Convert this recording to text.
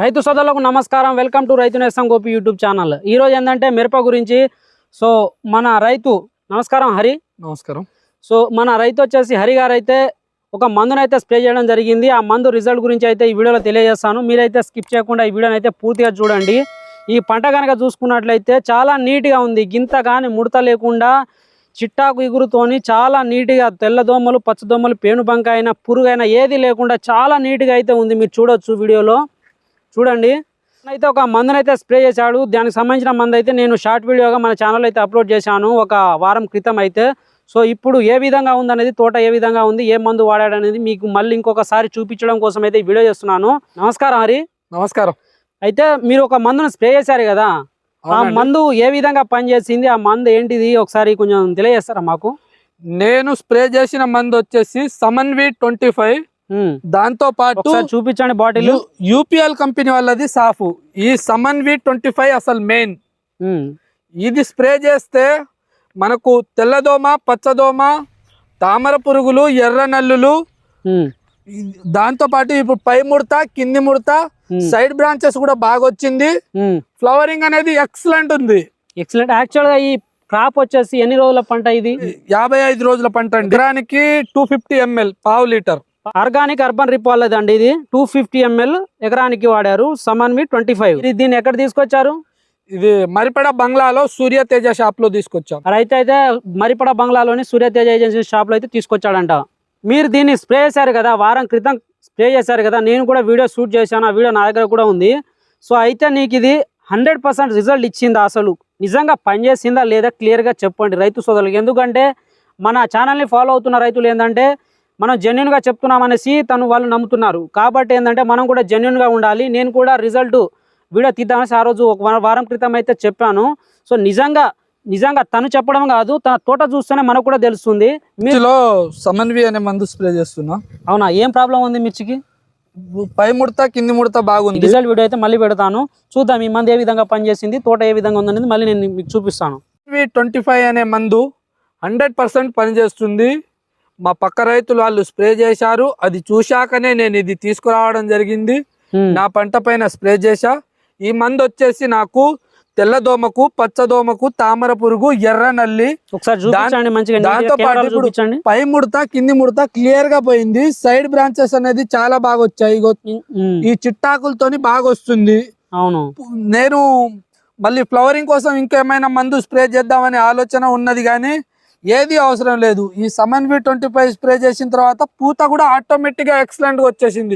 రైతు సోదరులకు నమస్కారం. వెల్కమ్ టు రైతు నేస్తం గోపి యూట్యూబ్ ఛానల్. ఈ రోజు ఏంటంటే మిరప గురించి. సో మన రైతు నమస్కారం హరి. నమస్కారం. సో మన రైతు వచ్చేసి హరి గారు అయితే ఒక మందునైతే స్ప్రే చేయడం జరిగింది. ఆ మందు రిజల్ట్ గురించి అయితే ఈ వీడియోలో తెలియజేస్తాను. మీరైతే స్కిప్ చేయకుండా ఈ వీడియోని అయితే పూర్తిగా చూడండి. ఈ పంట కనుక చూసుకున్నట్లయితే చాలా నీట్గా ఉంది. గింత కానీ ముడత లేకుండా చిట్టాకు ఇగురుతోని చాలా నీట్గా తెల్ల దోమలు పచ్చ దోమలు పేను బంక అయినా పురుగైనా ఏది లేకుండా చాలా నీట్గా అయితే ఉంది. మీరు చూడొచ్చు వీడియోలో. చూడండి. అయితే ఒక మందునైతే స్ప్రే చేశాడు. దానికి సంబంధించిన మందు అయితే నేను షార్ట్ వీడియోగా మన ఛానల్ అయితే అప్లోడ్ చేశాను. ఒక వారం క్రితం అయితే. సో ఇప్పుడు ఏ విధంగా ఉందనేది తోట ఏ విధంగా ఉంది ఏ మందు వాడాడు అనేది మీకు మళ్ళీ ఇంకొకసారి చూపించడం కోసం అయితే వీడియో చేస్తున్నాను. నమస్కారం హరి. నమస్కారం. అయితే మీరు ఒక మందును స్ప్రే చేశారు కదా? ఆ. మందు ఏ విధంగా పనిచేసింది? ఆ మందు ఏంటిది? ఒకసారి కొంచెం తెలియజేస్తారా మాకు? నేను స్ప్రే చేసిన మందు వచ్చేసి సమన్వి ట్వంటీ ఫైవ్. దాంతో పాటు చూపించండి బాటిల్. యూపీఎల్ కంపెనీ వాళ్ళది సాఫ్. ఈ సమన్వి ట్వంటీ ఫైవ్ అసలు మెయిన్. ఇది స్ప్రే చేస్తే మనకు తెల్లదోమ పచ్చదోమ తామర పురుగులు ఎర్ర నల్లులు దాంతో పాటు ఇప్పుడు పై ముడత కింది ముడత సైడ్ బ్రాంచెస్ కూడా బాగా వచ్చింది. ఫ్లవరింగ్ అనేది ఎక్సలెంట్ ఉంది. ఎక్సలెంట్. యాక్చువల్గా ఈ క్రాప్ వచ్చేసి ఎన్ని రోజుల పంట ఇది? యాభై ఐదు రోజుల పంట ఎకరానికి టూ ఫిఫ్టీ ఎంఎల్ పావు లీటర్. ఆర్గానిక్ అర్బన్ రిప్ వాళ్ళదండి ఇది. టూ ఫిఫ్టీ ఎంఎల్ ఎకరానికి వాడారు. సమన్వి ట్వంటీ ఫైవ్ దీన్ని ఎక్కడ తీసుకొచ్చారు? ఇది మరిపడ బంగ్లాలో సూర్య తేజ షాప్లో తీసుకొచ్చాం. రైతు అయితే మరిపడ బంగ్లాలోని సూర్యతేజ ఏజెన్సీ షాప్లో అయితే తీసుకొచ్చాడంట. మీరు దీన్ని స్ప్రే చేశారు కదా వారం క్రితం స్ప్రే చేశారు కదా నేను కూడా వీడియో షూట్ చేశాను ఆ వీడియో నా దగ్గర కూడా ఉంది. సో అయితే నీకు ఇది హండ్రెడ్ పర్సెంట్ రిజల్ట్ ఇచ్చిందా అసలు? నిజంగా పనిచేసిందా లేదా? క్లియర్గా చెప్పండి రైతు సోదరులకు. ఎందుకంటే మన ఛానల్ని ఫాలో అవుతున్న రైతులు ఏంటంటే మనం జెన్యున్గా చెప్తున్నాం అనేసి తను వాళ్ళు నమ్ముతున్నారు. కాబట్టి ఏంటంటే మనం కూడా జెన్యున్గా ఉండాలి. నేను కూడా రిజల్ట్ వీడియో తీద్దామనేసి ఆ రోజు ఒక వారం క్రితం అయితే చెప్పాను. సో నిజంగా నిజంగా తను చెప్పడం కాదు తన తోట చూస్తేనే మనకు కూడా తెలుస్తుంది. మిర్చిలో సమన్వి అనే మందు స్ప్రే చేస్తున్నా. అవునా? ఏం ప్రాబ్లం ఉంది మిర్చికి? పై ముడత కింది ముడత బాగుంది. రిజల్ట్ వీడియో అయితే మళ్ళీ పెడతాను. చూద్దాం ఈ మంది ఏ విధంగా పనిచేసింది తోట ఏ విధంగా ఉందనేది మళ్ళీ నేను మీకు చూపిస్తాను. ట్వంటీ ఫైవ్ అనే మందు హండ్రెడ్ పర్సెంట్ పనిచేస్తుంది. మా పక్క రైతులు వాళ్ళు స్ప్రే చేశారు అది చూశాకనే నేను ఇది తీసుకురావడం జరిగింది. నా పంట పైన స్ప్రే చేశా. ఈ మందు వచ్చేసి నాకు తెల్లదోమకు పచ్చదోమకు తామర పురుగు ఎర్ర నల్లి. దాంతో పాటు ఇప్పుడు పై ముడత కింది ముడత క్లియర్గా పోయింది. సైడ్ బ్రాంచెస్ అనేది చాలా బాగా వచ్చాయి. ఈ చిట్టాకులతోని బాగా వస్తుంది. అవును. నేను మళ్ళీ ఫ్లవరింగ్ కోసం ఇంకేమైనా మందు స్ప్రే చేద్దామనే ఆలోచన ఉన్నది కానీ ఏది అవసరం లేదు. ఈ సమన్వి ట్వంటీ ఫైవ్ స్ప్రే చేసిన తర్వాత పూత కూడా ఆటోమేటిక్గా వచ్చేసింది.